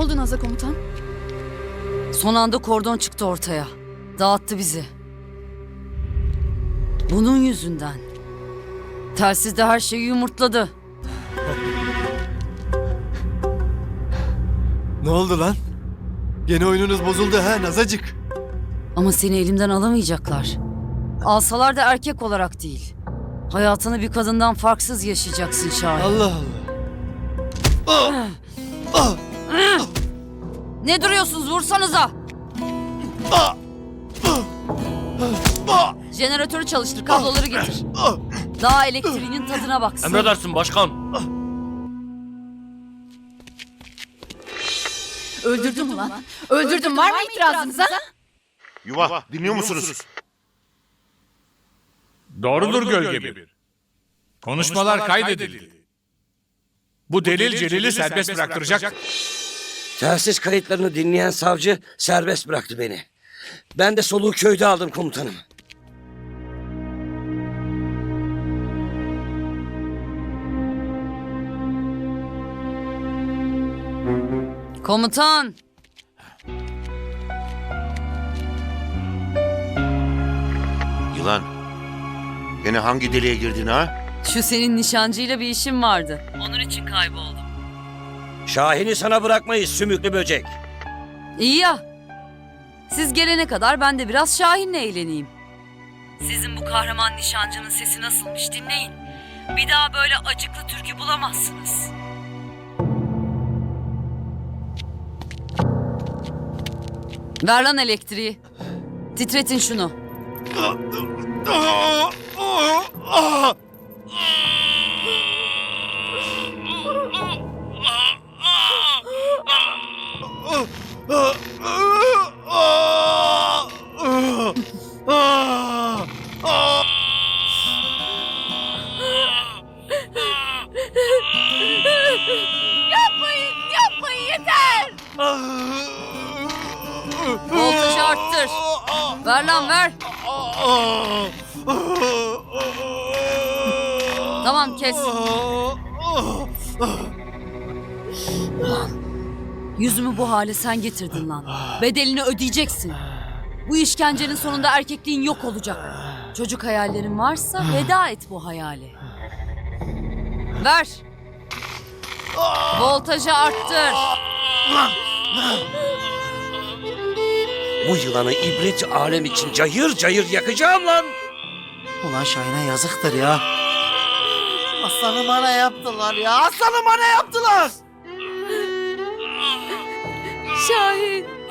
Naz'a komutan? Son anda kordon çıktı ortaya. Dağıttı bizi. Bunun yüzünden. Telsizde her şeyi yumurtladı. Ne oldu lan? Gene oyununuz bozuldu ha Nazacık. Ama seni elimden alamayacaklar. Alsalar da erkek olarak değil. Hayatını bir kadından farksız yaşayacaksın Şahin. Allah Allah. Ah! Ne duruyorsunuz vursanıza. Jeneratörü çalıştır kabloları getir. Ah! Daha elektriğinin tadına baksın. Emredersin başkan. Öldürdüm ulan. Öldürdüm. Var mı itirazınız ha? Yuva, dinliyor musunuz? Doğrudur gölge bir. Konuşmalar kaydedildi. Bu delil Celil'i serbest bıraktıracak. Telsiz kayıtlarını dinleyen savcı serbest bıraktı beni. Ben de soluğu köyde aldım komutanım. Komutan. Yılan. Gene hangi deliğe girdin ha? Şu senin nişancıyla bir işim vardı. Onun için kayboldum. Şahin'i sana bırakmayız sümüklü böcek. İyi ya. Siz gelene kadar ben de biraz Şahin'le eğleneyim. Sizin bu kahraman nişancının sesi nasılmış dinleyin. Bir daha böyle acıklı türkü bulamazsınız. Ver lan elektriği. Titretin şunu. Yapmayın. Voltajı arttır. Ver lan ver. Tamam kes. Yüzümü bu hale sen getirdin lan. Bedelini ödeyeceksin. Bu işkencenin sonunda erkekliğin yok olacak. Çocuk hayallerin varsa veda et bu hayali. Ver. Voltajı arttır. Bu yılanı ibret alem için cayır cayır yakacağım lan. Ulan Şahin'e yazıktır ya. Aslanım bana yaptılar ya. Aslanım bana yaptılar. Şahin.